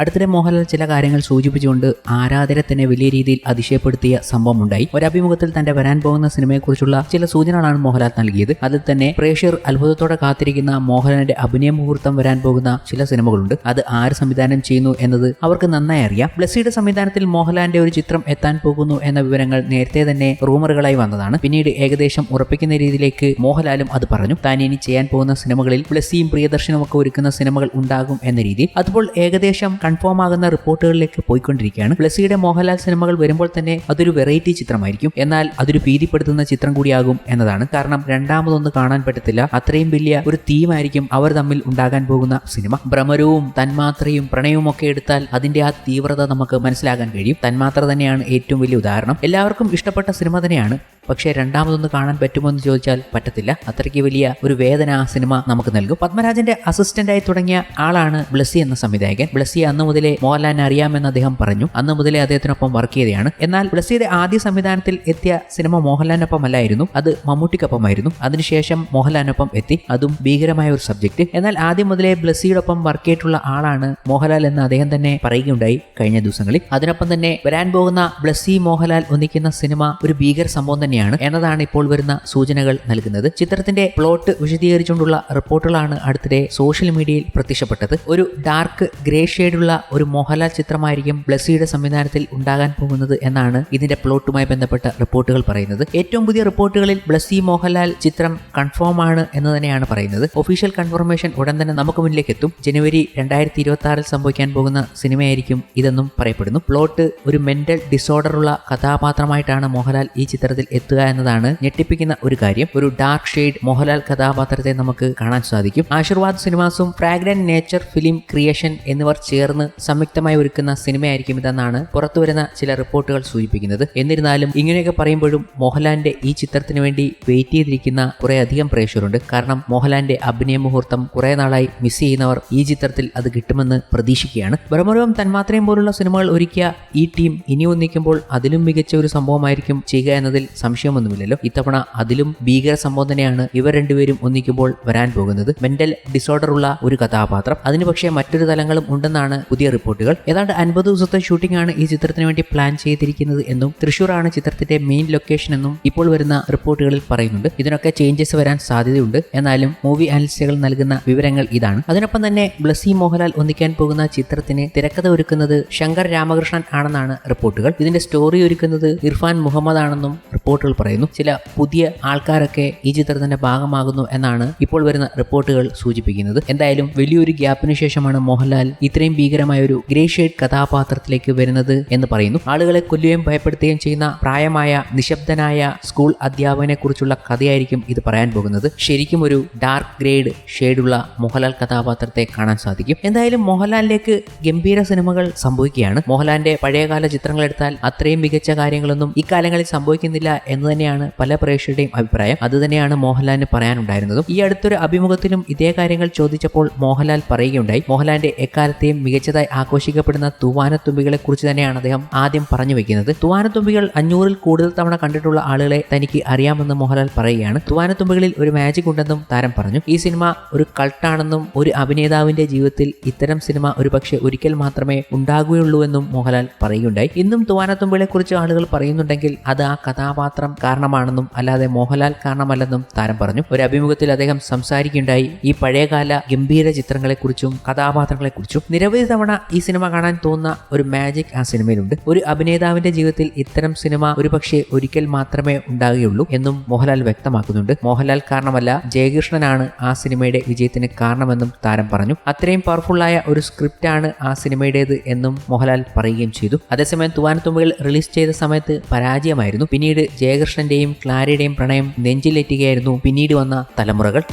അടുത്തിടെ മോഹൻലാൽ ചില കാര്യങ്ങൾ സൂചിപ്പിച്ചുകൊണ്ട് ആരാധകരെ തന്നെ വലിയ രീതിയിൽ അതിശയപ്പെടുത്തിയ സംഭവം ഉണ്ടായി ഒരു അഭിമുഖത്തിൽ തന്റെ വരാൻ പോകുന്ന സിനിമയെക്കുറിച്ചുള്ള ചില സൂചനകളാണ് മോഹൻലാൽ നൽകിയത്. അതിൽ തന്നെ പ്രേക്ഷകർ അത്ഭുതത്തോടെ കാത്തിരിക്കുന്ന മോഹൻലാലിന്റെ അഭിനയ മുഹൂർത്തം വരാൻ പോകുന്ന ചില സിനിമകളുണ്ട്. അത് ആര് സംവിധാനം ചെയ്യുന്നു എന്നത് അവർക്ക് നന്നായി അറിയാം. ബ്ലസ്സിയുടെ സംവിധാനത്തിൽ മോഹൻലാലിന്റെ ഒരു ചിത്രം എത്താൻ പോകുന്നു എന്ന വിവരങ്ങൾ നേരത്തെ തന്നെ റൂമറുകളായി വന്നതാണ്. പിന്നീട് ഏകദേശം ഉറപ്പിക്കുന്ന രീതിയിലേക്ക് മോഹൻലാലും അത് പറഞ്ഞു. താൻ ഇനി ചെയ്യാൻ പോകുന്ന സിനിമകളിൽ ബ്ലസ്സിയും പ്രിയദർശനും ഒക്കെ ഒരുക്കുന്ന സിനിമകൾ ഉണ്ടാകും എന്ന രീതി അതുപോലെ ഏകദേശം കൺഫേം ആകുന്ന റിപ്പോർട്ടുകളിലേക്ക് പോയിക്കൊണ്ടിരിക്കുകയാണ്. പ്ലസിയുടെ മോഹൻലാൽ സിനിമകൾ വരുമ്പോൾ തന്നെ അതൊരു വെറൈറ്റി ചിത്രമായിരിക്കും. എന്നാൽ അതൊരു ഭീതിപ്പെടുത്തുന്ന ചിത്രം കൂടിയാകും എന്നതാണ്. കാരണം രണ്ടാമതൊന്ന് കാണാൻ പറ്റത്തില്ല. അത്രയും വലിയ ഒരു തീമായിരിക്കും അവർ തമ്മിൽ ഉണ്ടാകാൻ പോകുന്ന സിനിമ. ഭ്രമരവും തന്മാത്രയും പ്രണയവും ഒക്കെ എടുത്താൽ അതിന്റെ ആ തീവ്രത നമുക്ക് മനസ്സിലാക്കാൻ കഴിയും. തന്മാത്ര തന്നെയാണ് ഏറ്റവും വലിയ ഉദാഹരണം. എല്ലാവർക്കും ഇഷ്ടപ്പെട്ട സിനിമ തന്നെയാണ്. പക്ഷേ രണ്ടാമതൊന്ന് കാണാൻ പറ്റുമോ എന്ന് ചോദിച്ചാൽ പറ്റത്തില്ല. അത്രയ്ക്ക് വലിയ ഒരു വേദന ആ സിനിമ നമുക്ക് നൽകും. പത്മരാജന്റെ അസിസ്റ്റന്റായി തുടങ്ങിയ ആളാണ് ബ്ലസ്സി എന്ന സംവിധായകൻ. ബ്ലസ്സി അന്ന് മുതലേ മോഹൻലാലിനെ അറിയാമെന്ന് അദ്ദേഹം പറഞ്ഞു. അന്ന് മുതലേ അദ്ദേഹത്തിനൊപ്പം വർക്ക് ചെയ്തതാണ് എന്നാൽ ബ്ലസ്സിയുടെ ആദ്യ സംവിധാനത്തിൽ എത്തിയ സിനിമ മോഹൻലാലിനൊപ്പം അല്ലായിരുന്നു അത് മമ്മൂട്ടിക്കൊപ്പമായിരുന്നു. അതിനുശേഷം മോഹൻലാലിനൊപ്പം എത്തി. അതും ഭീകരമായ ഒരു സബ്ജക്ട് എന്നാൽ ആദ്യം മുതലേ ബ്ലസ്സിയോടൊപ്പം വർക്ക് ചെയ്തിട്ടുള്ള ആളാണ് മോഹൻലാൽ എന്ന് അദ്ദേഹം തന്നെ പറയുകയുണ്ടായി കഴിഞ്ഞ ദിവസങ്ങളിൽ. അതിനൊപ്പം തന്നെ വരാൻ പോകുന്ന ബ്ലസ്സി മോഹൻലാൽ ഒന്നിക്കുന്ന സിനിമ ഒരു ഭീകര സംഭവം തന്നെയാണ് എന്നതാണ് ഇപ്പോൾ വരുന്ന സൂചനകൾ നൽകുന്നത്. ചിത്രത്തിന്റെ പ്ലോട്ട് വിശദീകരിച്ചുകൊണ്ടുള്ള റിപ്പോർട്ടുകളാണ് അടുത്തിടെ സോഷ്യൽ മീഡിയയിൽ പ്രത്യക്ഷപ്പെട്ടത്. ഒരു ഡാർക്ക് ഗ്രേ ഷെയ്ഡുള്ള ഒരു മോഹൻലാൽ ചിത്രമായിരിക്കും ബ്ലസിയുടെ സംവിധാനത്തിൽ ഉണ്ടാകാൻ പോകുന്നത് എന്നാണ് ഇതിന്റെ പ്ലോട്ടുമായി ബന്ധപ്പെട്ട റിപ്പോർട്ടുകൾ പറയുന്നത്. ഏറ്റവും പുതിയ റിപ്പോർട്ടുകളിൽ ബ്ലസി മോഹൻലാൽ ചിത്രം കൺഫേം ആണ് എന്ന് തന്നെയാണ് പറയുന്നത്. ഒഫീഷ്യൽ കൺഫർമേഷൻ ഉടൻ തന്നെ നമുക്ക് മുന്നിലേക്ക് എത്തും. ജനുവരി രണ്ടായിരത്തി ഇരുപത്തി ആറിൽ സംഭവിക്കാൻ പോകുന്ന സിനിമയായിരിക്കും ഇതെന്നും പറയപ്പെടുന്നു. പ്ലോട്ട് ഒരു മെന്റൽ ഡിസോർഡർ ഉള്ള കഥാപാത്രമായിട്ടാണ് മോഹൻലാൽ ഈ ചിത്രത്തിൽ എത്തുക എന്നതാണ് ഞെട്ടിപ്പിക്കുന്ന ഒരു കാര്യം. ഒരു ഡാർക്ക് ഷെയ്ഡ് മോഹൻലാൽ കഥാപാത്രത്തെ നമുക്ക് കാണാൻ സാധിക്കും. ആശീർവാദ് സിനിമാസും ഫ്രാഗ്രന്റ് നേച്ചർ ഫിലിം ക്രിയേഷൻ എന്നിവർ ചേർന്ന് സംയുക്തമായി ഒരുക്കുന്ന സിനിമയായിരിക്കും ഇതെന്നാണ് പുറത്തുവരുന്ന ചില റിപ്പോർട്ടുകൾ സൂചിപ്പിക്കുന്നത്. എന്നിരുന്നാലും ഇങ്ങനെയൊക്കെ പറയുമ്പോഴും മോഹൻലാലിന്റെ ഈ ചിത്രത്തിന് വേണ്ടി വെയിറ്റ് ചെയ്തിരിക്കുന്ന കുറെ അധികം പ്രേക്ഷകരുണ്ട്. കാരണം മോഹൻലാലിന്റെ അഭിനയ മുഹൂർത്തം കുറെ നാളായി മിസ് ചെയ്യുന്നവർ ഈ ചിത്രത്തിൽ അത് കിട്ടുമെന്ന് പ്രതീക്ഷിക്കുകയാണ്. ബ്രഹ്മരൂപം തന്മാത്രയും പോലുള്ള സിനിമകൾ ഒരുക്കിയ ഈ ടീം ഇനി ഒന്നിക്കുമ്പോൾ അതിലും മികച്ച ഒരു സംഭവമായിരിക്കും ചെയ്യുക എന്നതിൽ സംശയമൊന്നുമില്ലല്ലോ. ഇത്തവണ അതിലും ഭീകര സംഭവം തന്നെയാണ് ഇവർ രണ്ടുപേരും ഒന്നിക്കുമ്പോൾ വരാൻ പോകുന്നത്. മെന്റൽ ഡിസോർഡർ ഉള്ള ഒരു കഥാപാത്രം. അതിന് പക്ഷേ മറ്റൊരു തലങ്ങളും ഉണ്ടെന്നാണ് പുതിയ റിപ്പോർട്ടുകൾ. ഏതാണ്ട് അൻപത് ദിവസത്തെ ഷൂട്ടിംഗ് ആണ് ഈ ചിത്രത്തിന് വേണ്ടി പ്ലാൻ ചെയ്തിരിക്കുന്നത് എന്നും തൃശൂരാണ് ചിത്രത്തിന്റെ മെയിൻ ലൊക്കേഷൻ എന്നും ഇപ്പോൾ വരുന്ന റിപ്പോർട്ടുകളിൽ പറയുന്നുണ്ട്. ഇതിനൊക്കെ ചേഞ്ചസ് വരാൻ സാധ്യതയുണ്ട്. എന്നാലും മൂവി അനലിസ്റ്റുകൾ നൽകുന്ന വിവരങ്ങൾ ഇതാണ്. അതിനൊപ്പം തന്നെ ബ്ലസി മോഹൻലാൽ ഒന്നിക്കാൻ പോകുന്ന ചിത്രത്തിന് തിരക്കഥ ഒരുക്കുന്നത് ശങ്കർ രാമകൃഷ്ണൻ ആണെന്നാണ് റിപ്പോർട്ടുകൾ. ഇതിന്റെ സ്റ്റോറി ഒരുക്കുന്നത് ഇർഫാൻ മുഹമ്മദ് ആണെന്നും റിപ്പോർട്ടുകൾ പറയുന്നു. ചില പുതിയ ആൾക്കാരൊക്കെ ഈ ചിത്രത്തിന്റെ ഭാഗമാകുന്നു എന്നാണ് ഇപ്പോൾ വരുന്ന റിപ്പോർട്ടുകൾ സൂചിപ്പിക്കുന്നത്. എന്തായാലും വലിയൊരു ഗ്യാപ്പിന് ശേഷമാണ് മോഹൻലാൽ ഇത്രയും ഭീകരമായ ഒരു ഗ്രേ ഷെയ്ഡ് കഥാപാത്രത്തിലേക്ക് വരുന്നത് എന്ന് പറയുന്നു. ആളുകളെ കൊല്ലുകയും ഭയപ്പെടുത്തുകയും ചെയ്യുന്ന പ്രായമായ നിശബ്ദനായ സ്കൂൾ അധ്യാപകനെ കുറിച്ചുള്ള കഥയായിരിക്കും ഇത് പറയാൻ പോകുന്നത്. ശരിക്കും ഒരു ഡാർക്ക് ഗ്രേഡ് ഷെയ്ഡുള്ള മോഹൻലാൽ കഥാപാത്രത്തെ കാണാൻ സാധിക്കും. എന്തായാലും മോഹൻലാലിലേക്ക് ഗംഭീര സിനിമകൾ സംഭവിക്കുകയാണ്. മോഹൻലാലിന്റെ പഴയകാല ചിത്രങ്ങൾ എടുത്താൽ അത്രയും മികച്ച കാര്യങ്ങളൊന്നും ഇക്കാലങ്ങളിൽ സംഭവിക്കുന്നില്ല എന്ന് തന്നെയാണ് പല പ്രേക്ഷകരുടെയും അഭിപ്രായം. അതുതന്നെയാണ് മോഹൻലാലിന് പറയാനുണ്ടായിരുന്നതും. ഈ അടുത്തൊരു അഭിമുഖത്തിലും ഇതേ കാര്യങ്ങൾ ചോദിച്ചപ്പോൾ മോഹൻലാൽ പറയുകയുണ്ടായി. മോഹൻലാലിന്റെ എക്കാലത്തെയും മികച്ചതായി ആഘോഷിക്കപ്പെടുന്ന തൂവാനത്തുമ്പികളെ കുറിച്ച് തന്നെയാണ് അദ്ദേഹം ആദ്യം പറഞ്ഞു വെക്കുന്നത്. തൂവാനത്തുമ്പികൾ അഞ്ഞൂറിൽ കൂടുതൽ തവണ കണ്ടിട്ടുള്ള ആളുകളെ തനിക്ക് അറിയാമെന്ന് മോഹൻലാൽ പറയുകയാണ്. തൂവാനത്തുമ്പികളിൽ ഒരു മാജിക് ഉണ്ടെന്നും താരം പറഞ്ഞു. ഈ സിനിമ ഒരു കൾട്ടാണെന്നും ഒരു അഭിനേതാവിന്റെ ജീവിതത്തിൽ ഇത്തരം സിനിമ ഒരു പക്ഷേ ഒരിക്കൽ മാത്രമേ ഉണ്ടാകുകയുള്ളൂ എന്നും മോഹൻലാൽ പറയുകയുണ്ടായി. ഇന്നും തൂവാനത്തുമ്പികളെ കുറിച്ച് ആളുകൾ പറയുന്നുണ്ടെങ്കിൽ അത് ആ കഥാപാത്രം കാരണമാണെന്നും അല്ലാതെ മോഹൻലാൽ കാരണമല്ലെന്നും താരം പറഞ്ഞു. ഒരു അഭിമുഖത്തിൽ അദ്ദേഹം സംസാരിക്കുകയുണ്ടായി. ഈ പഴയകാല ഗംഭീര ചിത്രങ്ങളെക്കുറിച്ചും കഥാപാത്രങ്ങളെക്കുറിച്ചും നിരവധി തവണ ഈ സിനിമ കാണാൻ തോന്നുന്ന ഒരു മാജിക് ആ സിനിമയിലുണ്ട്. ഒരു അഭിനേതാവിന്റെ ജീവിതത്തിൽ ഇത്തരം സിനിമ ഒരുപക്ഷെ ഒരിക്കൽ മാത്രമേ ഉണ്ടാകുകയുള്ളൂ എന്നും മോഹൻലാൽ വ്യക്തമാക്കുന്നുണ്ട്. മോഹൻലാൽ കാരണമല്ല ജയകൃഷ്ണനാണ് ആ സിനിമയുടെ വിജയത്തിന് കാരണമെന്നും താരം പറഞ്ഞു. അത്രയും പവർഫുള്ളായ ഒരു സ്ക്രിപ്റ്റാണ് ആ സിനിമയുടേത് എന്നും മോഹൻലാൽ പറയുകയും ചെയ്തു. അതേസമയം തുവാനത്തുമ്പകൾ റിലീസ് ചെയ്ത സമയത്ത് പരാജയമായിരുന്നു. പിന്നീട് ജയകൃഷ്ണന്റെയും ക്ലാരയുടെയും പ്രണയം നെഞ്ചിലേറ്റുകയായിരുന്നു പിന്നീട് വന്ന തലമുറകൾ.